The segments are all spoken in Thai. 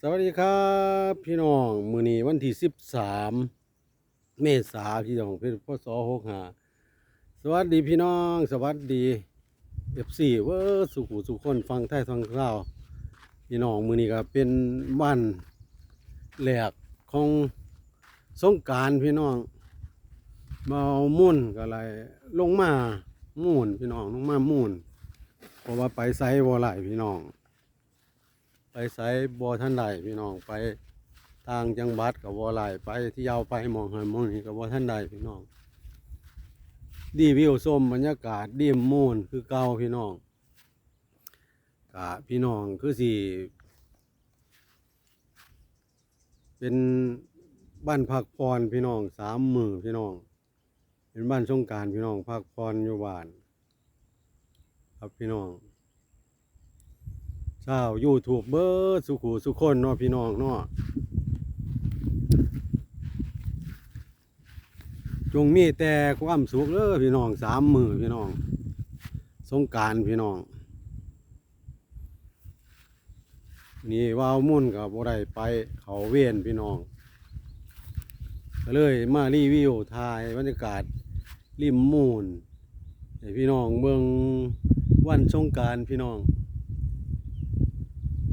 สวัสดีครับพี่น้องมือนี้วันที่สิบสามเมษาพี่น้องเป็นพศหกหาสวัสดีพี่น้อง สวัสดีเอฟซีเวอร์สุขุสุขคนฟังไทยฟังเราวพี่น้องมือนี้ก็เป็นวันแหลกของสงการพี่น้องเอามุ่นก็เลยลงมามุ่นพี่น้องลงมามุ่นเพราะว่าไปไซบ่ไหลายพี่น้อง ไปไสบ่ท่านใดพี่น้องไปทางจังหวัดกับบ่หลายไปที่ยาวไปมองหันมองนี้กับบ่ท่านใดพี่น้อง ดีวิวส้มบรรยากาศดีมมูนคือเก่าพี่น้องกะพี่น้องคือสิเป็นบ้านพักพรพี่น้องสามมือพี่น้อง เป็นบ้านสงการพี่น้องพักพรอยู่บ้าน ครับพี่น้อง ชาวยูทูบเบอร์สุขูสุคนเนาะพี่น้องเนาะจงมีแต่ความสุขเด้อพี่น้องสามมือพี่น้อง สงการพี่น้อง นี่ว่าวมุ่นกับบ่ได้ไปเขาเวียนพี่น้องก็เลยมารีวิวถ่ายบรรยากาศริมมูนพี่น้องเบิ่งวันสงการพี่น้อง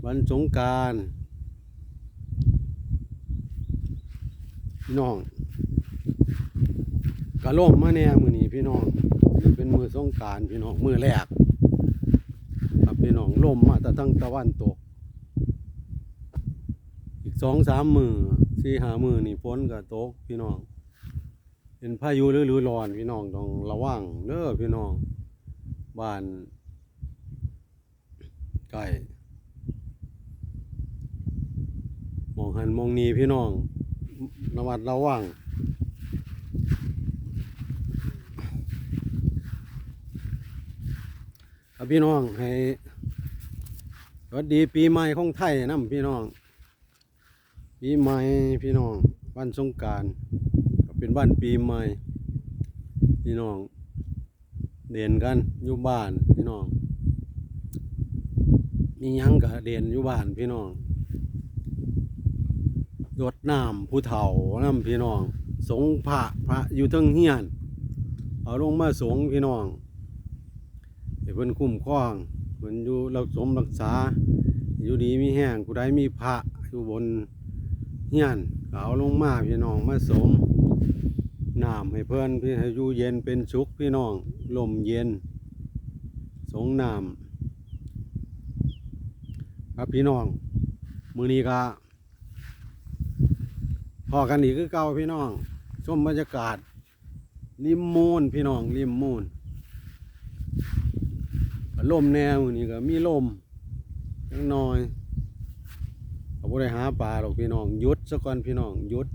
วันสงการพี่น้องกะล่มมาแน่มือนี้พี่น้องเป็นมือสงการพี่น้องมือแรกครับพี่น้องล่มมาแต่ตั้งตะวันตก อีกสองสามมือสี่หามือนี่ฝนก็ตกพี่น้อง เป็นพายุฤดูร้อนพี่น้องต้องระวังเด้อพี่น้องบ้านใกล้ มองนมองนีพี่น้องระมัดระวังครับพี่น้องให้สวัสดีปีใหม่ของไทยนํพี่น้อง ปีใหม่พี่น้องวันสงการก็เป็นวันปีใหม่ พี่น้องเด่นกันอยู่บ้านพี่น้องมียังก็เด่นอยู่บ้านพี่น้อง รดน้ำผู้เฒ่าน้ำพี่น้อง สงพระพระอยู่ทั้งเฮียน เอาลงมาสงพี่น้องให้เพิ่นคุ้มครองเพิ่นอยู่รักสมรักษา อยู่ดีมีแห้งผู้ใดมีพระอยู่บนเฮียนก็เอาลงมาพี่น้องมาสมน้ำให้เพิ่อนพี่ให้อยู่เย็นเป็นสุขพี่น้องลมเย็น สงน้ำครับพี่น้อง มือนี้ก็ พอกันอีกคือเก่าพี่น้อง ชมบรรยากาศริมมูนพี่น้องริมมูนลมแนวนี่ก็มีลมจังน้อยเอาได้หาปลาหรอกพี่น้องยุดซะก่อนพี่น้องยุด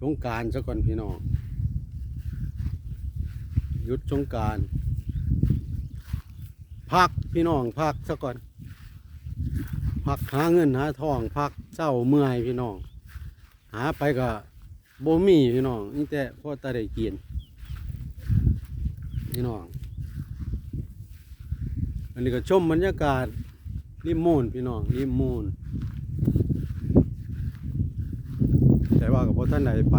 สงการซะก่อนพี่น้องยุดสงการพักพี่น้องพักซะก่อนพักหาเงินหาทองพักเจ้าเมื่อยพี่น้อง หาไปก็บ่มีพี่น้องนี่แต่พ่อตาได้กินพี่น้อง อันนี้ก็ชมบรรยากาศริมมูนพี่น้องริมมูนแต่ว่ากับพ่อท่านใดไป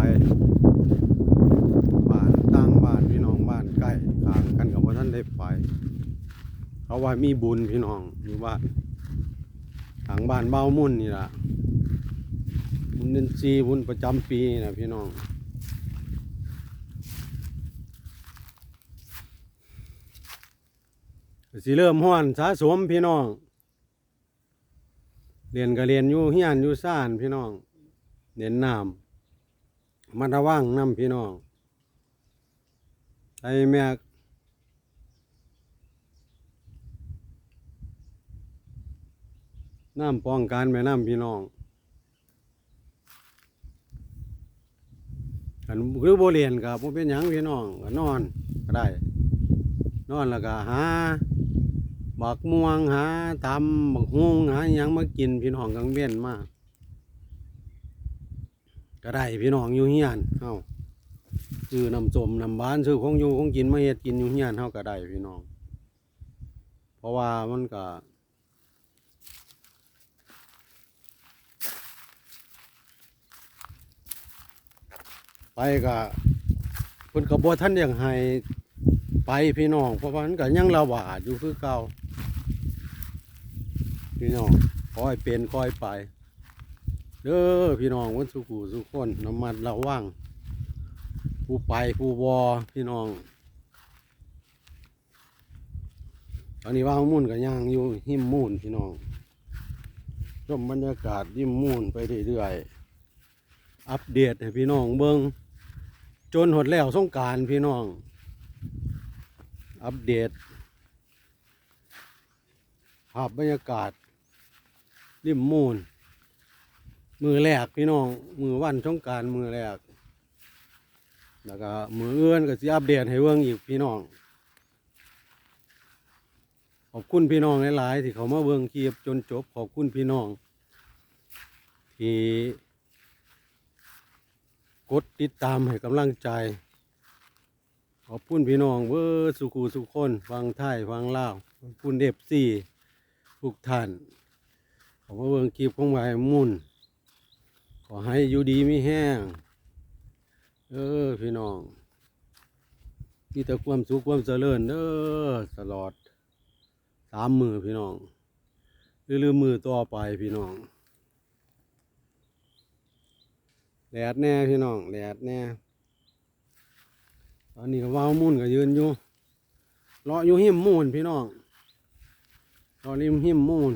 บ้านต่างบ้านพี่น้องบ้านใกล้ข้างกันกับพ่อท่านได้ไป เขาว่ามีบุญพี่น้องอยู่บ้านทางบ้านเบ้ามุ่นนี่ล่ะ บุญเดือนสี่บุญประจำปีนะพี่น้องสิเริ่มห้อนสะสมพี่น้อง เรียนก็เรียนอยู่เฮียนอยู่ซ่านพี่น้องเรียนน้ำมาระวังน้ำพี่น้องไอแม่น้ำป้องกันแม่น้ำพี่น้อง กันคือโบเรียนกับผมเป็นหยังพี่น้องก็นอนก็ได้ นอนแล้วก็หาบักม่วงหาตำบักฮวงหาหยังมากินพี่น้องกังเวียนมากก็ได้พี่น้องอยู่เฮียนเฮาซื้อน้ำส้มน้ำหวานซื้อของอยู่ของกินมาเฮ็ดกินอยู่เฮียนเฮาก็ได้พี่น้อง เพราะว่ามันก็ ไปก็เพิ่นก็บ่ทันยังให้ไปพี่น้องเพราะว่ามันก็ยังระบาดอยู่คือเก่าพี่น้องคอยเป็นคอยไปเด้อพี่น้องวันสุขุสุขคนน้ำมันระวังผู้ไปผู้วอพี่น้องตอนนี้ว่างมุ่นกับย่างอยู่หิมมูนพี่น้องชมบรรยากาศหิมมูนไปเรื่อยๆอัปเดตให้พี่น้องเบิง จนหดแล้วสงการพี่น้อง อัปเดตภาพบรรยากาศ ริมมูนมือแรกพี่น้อง มือวันสงการมือแรก แล้วก็มือเอื้อนก็สิอัปเดตให้เบิ่งอีกพี่น้อง ขอบคุณพี่น้องหลายๆที่เขามาเบิ่งคลิปจนจบ ขอบคุณพี่น้องที่ กดติดตามให้กำลังใจ ขอบคุณพี่น้องเวอร์สุขูสุขคนฟังไทยฟังลาวขอบคุณเอฟซีทุกท่าน ขอมาเบิ่งคลิปของไอ้มุ่น ขอให้อยู่ดีไม่แห้ง เออพี่น้องมีแต่ความสุขความเจริญเด้อตลอดสามมือพี่น้องหรือลืมมือต่อไปพี่น้อง แดดแน่พี่น้องแดดแน่ตอนนี้ก็ว้าวมุ่นก็ยืนอยู่รออยู่หิมมูนพี่น้องรอริมหิมมูน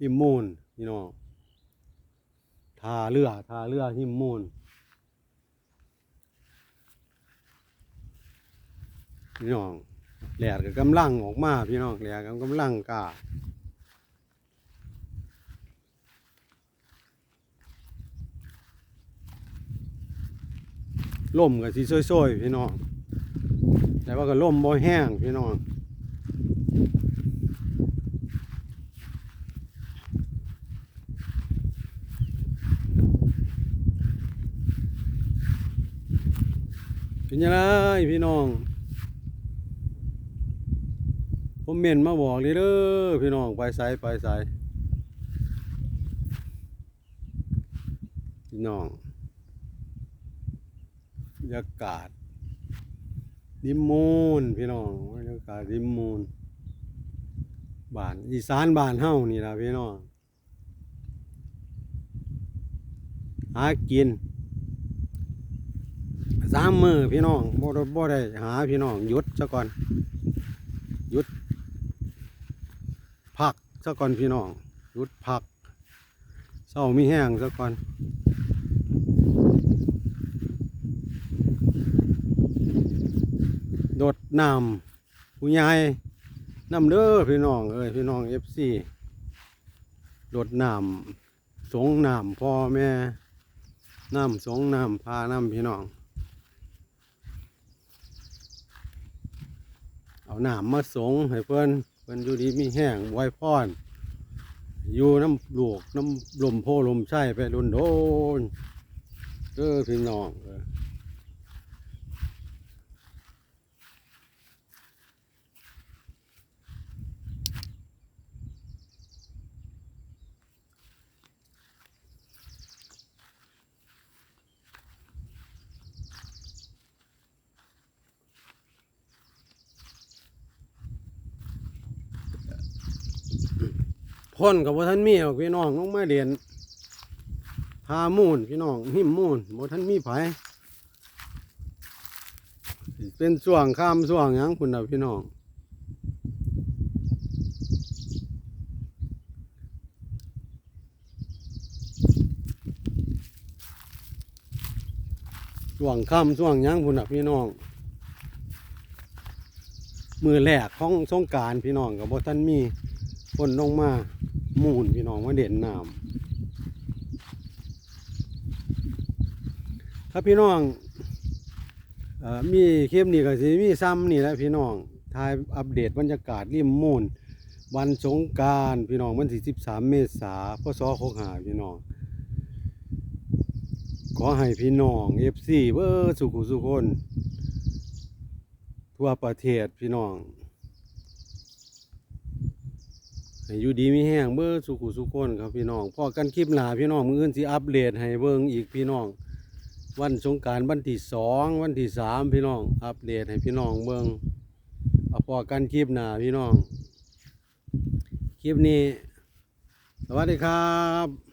หิมมูนพี่น้องทาเรือทาเรือหิมมูนพี่น้องแหลดก็กำลังออกมาพี่น้องแหลดก็กำลังกา ล่มก็สิซ้อยๆพี่น้องแต่ว่าก็ล่มบ่แห้งพี่น้องเป็นยังไงพี่น้อง ผมเมนมาบอกเลยเด้อพี่น้องไปไสไปไสพี่น้อง รยากาศดิมมูนพี่น้องบรรยากาศดิมมูนบ้านอีสานบ้านเฮานี่ล่ะพี่น้องหากินสามมือพี่น้องบ่ได้บ่ได้หาพี่น้องหยุดซะก่อนหยุดพักซะก่อนพี่น้องหยุดพักเศร้ามีแห้งซะก่อน โดดน้ำผู้ใหญ่น้ำเด้อพี่น้องเอ้ยพี่น้องเอฟซีโดดน้ำสงน้ำพ่อแม่น้ำสงน้ำพาน้ำพี่น้อง เอาน้ำมาสงให้เพื่อนเพื่อนอยู่ดีมีแห้งไว้พรอยู่น้ำหลูกน้ำลมโพลมไส้ไปโดนโดนเออพี่น้องเออ พ่นกับว่าท่านมีหรอกพี่น้องลงมาเรียนพามูนพี่น้องหิมมูนบ่ท่านมีไผเป็นส่วงข้ามส่วงยังคุณนะพี่น้องส่วงข้ามส่วงยังคุณนะพี่น้อง มือแรกของสงการพี่น้องกับบ่ท่านมีคนลงมา มูนพี่น้องมาเด่นน้ำถ้าพี่น้องออมีคลิปนี้ก็สิมีซ้ำนี่แหละพี่น้องถ่ายอัปเดตบรรยากาศริมมูนวันสงการพี่น้องวันที่13เมษายนพศ65พี่น้อง ขอให้พี่น้อง FC เบอร์สุขุสุคน ทั่วประเทศพี่น้อง ให้อยู่ดีมีแห้งเบอร์สุขุสุขคนครับพี่น้องพอกันคลิปหนาพี่น้องมืออื่นสิอัปเดตให้เบิ่งอีกพี่น้อง วันสงการวันที่สองวันที่สามพี่น้อง อัปเดตให้พี่น้องเบิ่งเอาพอกันคลิปหนาพี่น้อง คลิปนี้ สวัสดีครับ